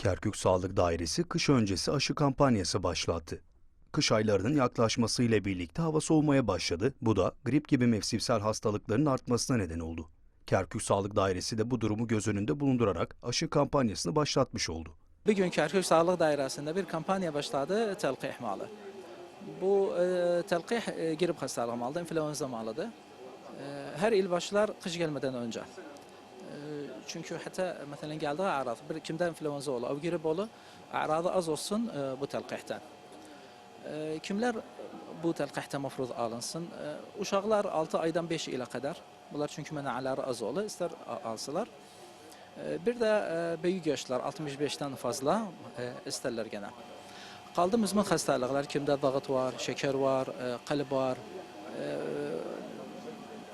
Kerkük Sağlık Dairesi kış öncesi aşı kampanyası başlattı. Kış aylarının yaklaşmasıyla birlikte hava soğumaya başladı. Bu da grip gibi mevsimsel hastalıkların artmasına neden oldu. Kerkük Sağlık Dairesi de bu durumu göz önünde bulundurarak aşı kampanyasını başlatmış oldu. Bugün Kerkük Sağlık Dairesi'nde bir kampanya başladı, telqih malı. Bu e, telqih e, grip hastalığı malıdır, influenza malıdır. E, her il başlar kış gelmeden önce. Çünkü hatta mesela geldiği arad, bir kimde influenza olur, o grip olur, az olsun e, bu telqihten. E, kimler bu telqihte mafruz alınsın? E, uşaqlar 6 aydan 5 ile kadar. Bunlar çünkü menaları az olur, ister a- alsılar. E, Bir de e, büyük yaşlar 65'ten fazla isterler gene. Kaldı müzmin hastalıklar, kimde dağıt var, şeker var, kalp var,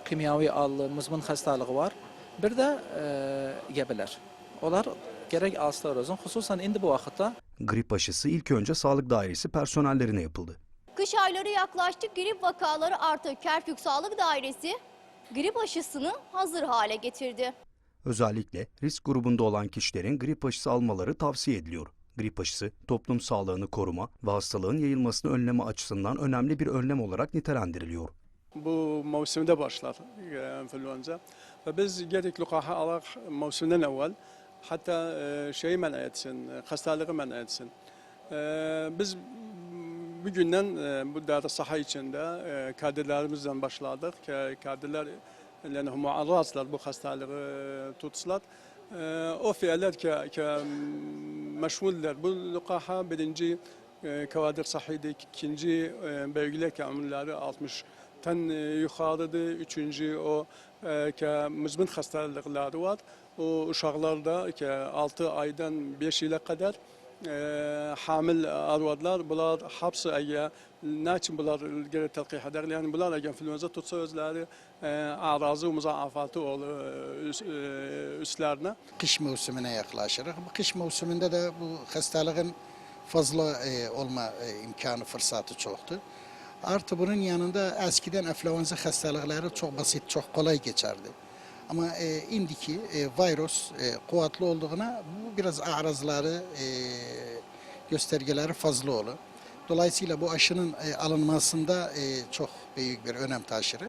kimyavi allı, müzmin hastalığı var. Bir de e, gebeler. Onlar gerek alsılar olsun. Hususan indi bu vakitte Grip aşısı ilk önce Sağlık Dairesi personellerine yapıldı. Kış ayları yaklaştı, grip vakaları arttı. Kerkük Sağlık Dairesi grip aşısını hazır hale getirdi. Özellikle risk grubunda olan kişilerin grip aşısı almaları tavsiye ediliyor. Grip aşısı toplum sağlığını koruma ve hastalığın yayılmasını önleme açısından önemli bir önlem olarak nitelendiriliyor. Bu mevsimde başlar e, influenza. Ve biz gerek lukaha alak mevsimden evvel hatta e, şeyi men etsin, e, hastalığı men etsin. E, Biz bir günden e, bu dağda saha içinde e, kadirlerimizden başladık. Kadirler yani muarrazlar bu hastalığı tutsalar. E, O fiiller ke, ke meşmuller. Bu lukaha birinci e, kavadir sahiydi, ikinci e, bölgeler ki ömürleri 60 ten e, yukarıdı. Üçüncü o e, ke müzmin hastalıkları var. O uşaklarda ki 6 aydan 5 ile kadar e, hamil arvadlar bunlar hapsı aya naçin bunlar geri telqih eder yani bunlar aya influenza tutsa özleri e, arazı muzaafatı olur e, üstlerine. kış mevsimine yaklaşırız. Bu kış mevsiminde de bu hastalığın fazla e, olma e, imkanı fırsatı çoktu. Artı bunun yanında eskiden influenza hastalıkları çok basit, çok kolay geçerdi. Ama e, indiki e, virüs e, kuvvetli olduğuna bu biraz arazları, e, göstergeleri fazla olur. Dolayısıyla bu aşının e, alınmasında e, çok büyük bir önem taşır.